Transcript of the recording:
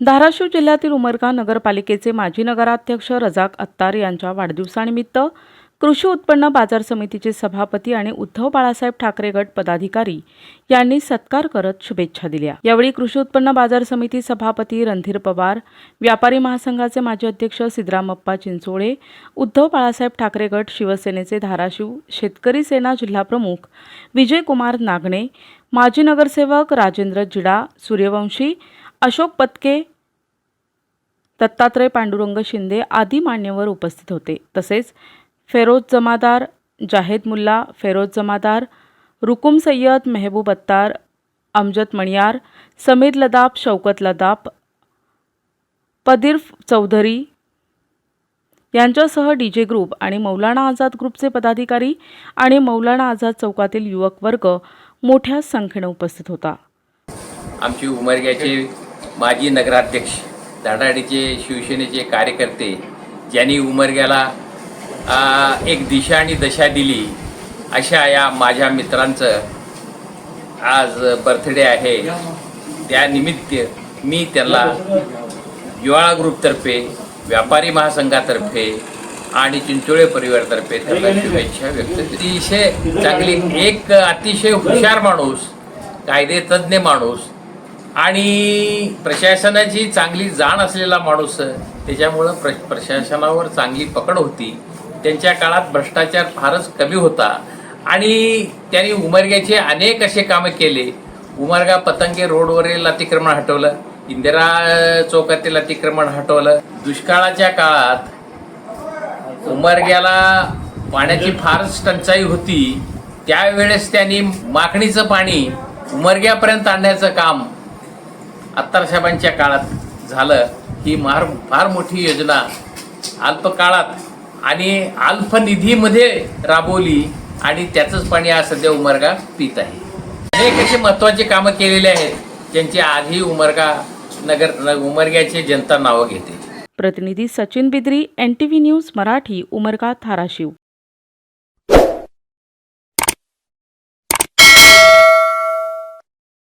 धाराशिव जिल्ह्यातील उमरगा नगरपालिकेचे माजी नगराध्यक्ष रजाक अत्तार यांच्या वाढदिवसानिमित्त कृषी उत्पन्न बाजार समितीचे सभापती आणि उद्धव बाळासाहेब ठाकरे गट पदाधिकारी यांनी सत्कार करत शुभेच्छा दिल्या. यावेळी कृषी उत्पन्न बाजार समिती सभापती रणधीर पवार व्यापारी महासंघाचे माजी अध्यक्ष सिद्धरामप्पा चिंचोळे उद्धव बाळासाहेब ठाकरे गट शिवसेनेचे धाराशिव शेतकरी सेना जिल्हाप्रमुख विजयकुमार नागणे माजी नगरसेवक राजेंद्र जिडा सूर्यवंशी अशोक पत्के दत्तात्रय पांडुरंग शिंदे आदी मान्यवर उपस्थित होते. तसेच फेरोज जमादार जाहेद मुल्ला फेरोज जमादार रुकुम सय्यद मेहबूब अत्तार अमजद मणियार समीर लदाब शौकत लदाब पदीर चौधरी यांच्यासह डी जे ग्रुप आणि मौलाना आझाद ग्रुपचे पदाधिकारी आणि मौलाना आझाद चौकातील युवक वर्ग मोठ्या संख्येने उपस्थित होता. आमची उमरग्याची माजी नगराध्यक्ष धडाडीचे शिवसेनेचे कार्यकर्ते ज्यांनी उमरग्याला एक दिशा आणि दशा दिली अशा या माझ्या मित्रांचं आज बर्थडे आहे. त्यानिमित्त मी त्यांना युवाळा ग्रुपतर्फे व्यापारी महासंघातर्फे आणि चिंचोळे परिवारातर्फे त्यांना शुभेच्छा व्यक्त अतिशय चांगली एक अतिशय हुशार माणूस कायदे तज्ज्ञ माणूस आणि प्रशासनाची चांगली जाण असलेला माणूस त्याच्यामुळं प्र प्रशासनावर चांगली पकड होती. त्यांच्या काळात भ्रष्टाचार फारच कमी होता. आणि त्यांनी उमरग्याचे अनेक असे कामं केले. उमरगा पतंगे रोडवरील अतिक्रमण हटवलं. इंदिरा चौकातील अतिक्रमण हटवलं. दुष्काळाच्या काळात उमरग्याला पाण्याची फारच टंचाई होती. त्यावेळेस त्यांनी माखणीचं पाणी उमरग्यापर्यंत आणण्याचं काम अत्तारसाहेबांच्या काळात झालं ही मार फार मोठी योजना. अल्प काळात आणि अल्प निधीमध्ये राबवली आणि त्याचंच पाणी आज सध्या उमरगा पित आहे. अनेक असे महत्त्वाचे कामं केलेले आहेत ज्यांची आजही उमरगा नगर उमरग्याचे जनता नावं घेते. प्रतिनिधी Sachin Bidri N T V news Marathi Umarga Dharashiv.